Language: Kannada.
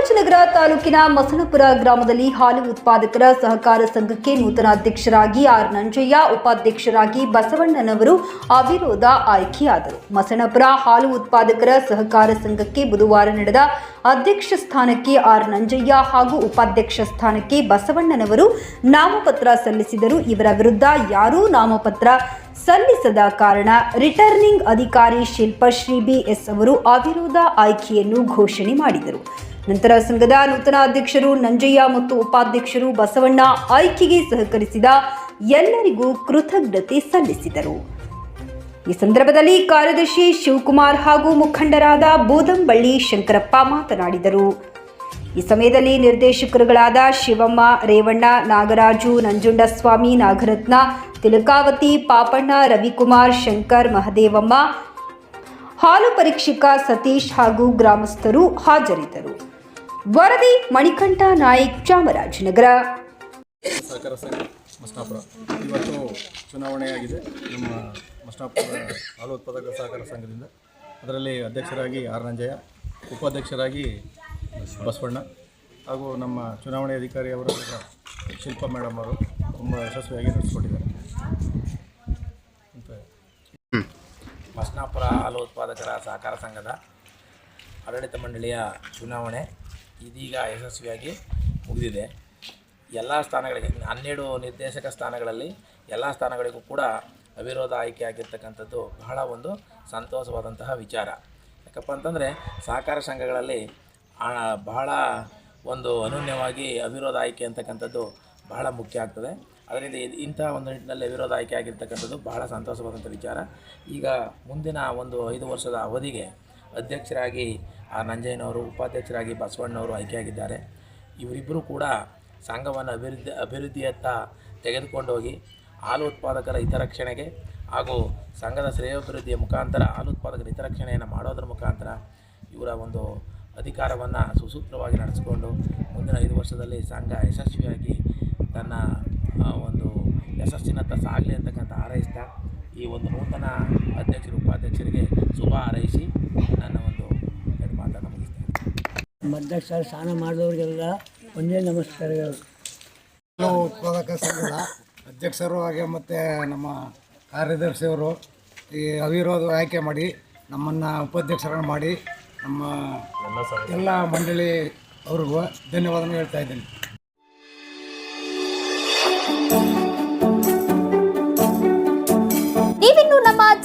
ಚಾಮರಾಜನಗರ ತಾಲೂಕಿನ ಮಸಣಪುರ ಗ್ರಾಮದಲ್ಲಿ ಹಾಲು ಉತ್ಪಾದಕರ ಸಹಕಾರ ಸಂಘಕ್ಕೆ ನೂತನ ಅಧ್ಯಕ್ಷರಾಗಿ ಆರ್ ನಂಜಯ್ಯ, ಉಪಾಧ್ಯಕ್ಷರಾಗಿ ಬಸವಣ್ಣನವರು ಅವಿರೋಧ ಆಯ್ಕೆಯಾದರು. ಮಸಣಪುರ ಹಾಲು ಉತ್ಪಾದಕರ ಸಹಕಾರ ಸಂಘಕ್ಕೆ ಬುಧವಾರ ನಡೆದ ಅಧ್ಯಕ್ಷ ಸ್ಥಾನಕ್ಕೆ ಆರ್ ನಂಜಯ್ಯ ಹಾಗೂ ಉಪಾಧ್ಯಕ್ಷ ಸ್ಥಾನಕ್ಕೆ ಬಸವಣ್ಣನವರು ನಾಮಪತ್ರ ಸಲ್ಲಿಸಿದರು. ಇವರ ವಿರುದ್ಧ ಯಾರೂ ನಾಮಪತ್ರ ಸಲ್ಲಿಸದ ಕಾರಣ ರಿಟರ್ನಿಂಗ್ ಅಧಿಕಾರಿ ಶಿಲ್ಪಶ್ರೀ ಬಿಎಸ್ ಅವರು ಅವಿರೋಧ ಆಯ್ಕೆಯನ್ನು ಘೋಷಣೆ ಮಾಡಿದರು. ನಂತರ ಸಂಘದ ನೂತನ ಅಧ್ಯಕ್ಷರು ನಂಜಯ್ಯ ಮತ್ತು ಉಪಾಧ್ಯಕ್ಷರು ಬಸವಣ್ಣ ಆಯ್ಕೆಗೆ ಸಹಕರಿಸಿದ ಎಲ್ಲರಿಗೂ ಕೃತಜ್ಞತೆ ಸಲ್ಲಿಸಿದರು. ಈ ಸಂದರ್ಭದಲ್ಲಿ ಕಾರ್ಯದರ್ಶಿ ಶಿವಕುಮಾರ್ ಹಾಗೂ ಮುಖಂಡರಾದ ಬೂದಂಬಳ್ಳಿ ಶಂಕರಪ್ಪ ಮಾತನಾಡಿದರು. ಈ ಸಮಯದಲ್ಲಿ ನಿರ್ದೇಶಕರುಗಳಾದ ಶಿವಮ್ಮ, ರೇವಣ್ಣ, ನಾಗರಾಜು, ನಂಜುಂಡಸ್ವಾಮಿ, ನಾಗರತ್ನ, ತಿಲಕಾವತಿ, ಪಾಪಣ್ಣ, ರವಿಕುಮಾರ್, ಶಂಕರ್, ಮಹದೇವಮ್ಮ ಹಾಲು ಪರೀಕ್ಷಕ ಸತೀಶ್ ಹಾಗೂ ಗ್ರಾಮಸ್ಥರು ಹಾಜರಿದ್ದರು. ವರದಿ ಮಣಿಕಂಠ ನಾಯಕ್, ಚಾಮರಾಜನಗರ. ಸಹಕಾರ ಸಂಘ ಮಸ್ತಾಪುರ ಇವತ್ತು ಚುನಾವಣೆಯಾಗಿದೆ. ನಮ್ಮ ಮಸ್ತಾಪುರ ಹಾಲು ಉತ್ಪಾದಕ ಸಹಕಾರ ಸಂಘದಿಂದ. ಅದರಲ್ಲಿ ಅಧ್ಯಕ್ಷರಾಗಿ ಆರ್ ನಂಜಯ್ಯ ಉಪಾಧ್ಯಕ್ಷರಾಗಿ ಬಸವಣ್ಣ ಹಾಗೂ ನಮ್ಮ ಚುನಾವಣೆ ಅಧಿಕಾರಿ ಅವರು ಶಿಲ್ಪ ಮೇಡಮ್ ಅವರು ತುಂಬ ಯಶಸ್ವಿಯಾಗಿ ನಡೆಸ್ಕೊಟ್ಟಿದ್ದಾರೆ. ಮಸ್ನಾಪುರ ಹಾಲು ಉತ್ಪಾದಕರ ಸಹಕಾರ ಸಂಘದ ಆಡಳಿತ ಮಂಡಳಿಯ ಚುನಾವಣೆ ಇದೀಗ ಯಶಸ್ವಿಯಾಗಿ ಮುಗಿದಿದೆ. ಎಲ್ಲ ಸ್ಥಾನಗಳಿಗೆ, ಹನ್ನೆರಡು ನಿರ್ದೇಶಕ ಸ್ಥಾನಗಳಲ್ಲಿ ಎಲ್ಲ ಸ್ಥಾನಗಳಿಗೂ ಕೂಡ ಅವಿರೋಧ ಆಯ್ಕೆ ಆಗಿರ್ತಕ್ಕಂಥದ್ದು ಬಹಳ ಒಂದು ಸಂತೋಷವಾದಂತಹ ವಿಚಾರ. ಯಾಕಪ್ಪ ಅಂತಂದರೆ ಸಹಕಾರ ಸಂಘಗಳಲ್ಲಿ ಬಹಳ ಒಂದು ಅನನ್ಯವಾಗಿ ಅವಿರೋಧ ಆಯ್ಕೆ ಅಂತಕ್ಕಂಥದ್ದು ಬಹಳ ಮುಖ್ಯ ಆಗ್ತದೆ. ಅದರಿಂದ ಇಂಥ ಒಂದು ನಿಟ್ಟಿನಲ್ಲಿ ವಿರೋಧ ಆಯ್ಕೆ ಆಗಿರ್ತಕ್ಕಂಥದ್ದು ಬಹಳ ಸಂತೋಷವಾದಂಥ ವಿಚಾರ. ಈಗ ಮುಂದಿನ ಒಂದು ಐದು ವರ್ಷದ ಅವಧಿಗೆ ಅಧ್ಯಕ್ಷರಾಗಿ ಆ ನಂಜಯ್ಯನವರು, ಉಪಾಧ್ಯಕ್ಷರಾಗಿ ಬಸವಣ್ಣವರು ಆಯ್ಕೆಯಾಗಿದ್ದಾರೆ. ಇವರಿಬ್ಬರೂ ಕೂಡ ಸಂಘವನ್ನು ಅಭಿವೃದ್ಧಿ, ಅಭಿವೃದ್ಧಿಯತ್ತ ತೆಗೆದುಕೊಂಡೋಗಿ ಹಾಲು ಉತ್ಪಾದಕರ ಹಿತರಕ್ಷಣೆಗೆ ಹಾಗೂ ಸಂಘದ ಶ್ರೇಯೋಭಿವೃದ್ಧಿಯ ಮುಖಾಂತರ ಹಾಲು ಉತ್ಪಾದಕರ ಹಿತರಕ್ಷಣೆಯನ್ನು ಮಾಡೋದ್ರ ಮುಖಾಂತರ ಇವರ ಒಂದು ಅಧಿಕಾರವನ್ನು ಸುಸೂತ್ರವಾಗಿ ನಡೆಸಿಕೊಂಡು ಮುಂದಿನ ಐದು ವರ್ಷದಲ್ಲಿ ಸಂಘ ಯಶಸ್ವಿಯಾಗಿ ತನ್ನ ಒಂದು ಯಶಸ್ಸಿನತ್ತ ಸಾಗಲಿ ಅಂತಕ್ಕಂಥ ಹಾರೈಸ್ತಾ ಈ ಒಂದು ನೂತನ ಅಧ್ಯಕ್ಷರು ಉಪಾಧ್ಯಕ್ಷರಿಗೆ ಶುಭ ಹಾರೈಸಿ ನನ್ನ ಒಂದು ಎರಡು ಮಾತನ್ನು ಮುಗಿಸ್ತೇನೆ. ಅಧ್ಯಕ್ಷರು ಸ್ನಾನ ಮಾಡಿದವ್ರಿಗೆಲ್ಲ ಒಂದೇ ನಮಸ್ಕಾರಗಳು. ಉತ್ಪಾದಕ ಸಂಘದ ಅಧ್ಯಕ್ಷರು ಹಾಗೆ ಮತ್ತು ನಮ್ಮ ಕಾರ್ಯದರ್ಶಿಯವರು ಈ ಅವಿರೋಧ ಆಯ್ಕೆ ಮಾಡಿ ನಮ್ಮನ್ನು ಉಪಾಧ್ಯಕ್ಷರನ್ನು ಮಾಡಿ ನಮ್ಮ ಎಲ್ಲ ಮಂಡಳಿ ಅವ್ರಿಗೂ ಧನ್ಯವಾದನೂ ಹೇಳ್ತಾ ಇದ್ದೀನಿ.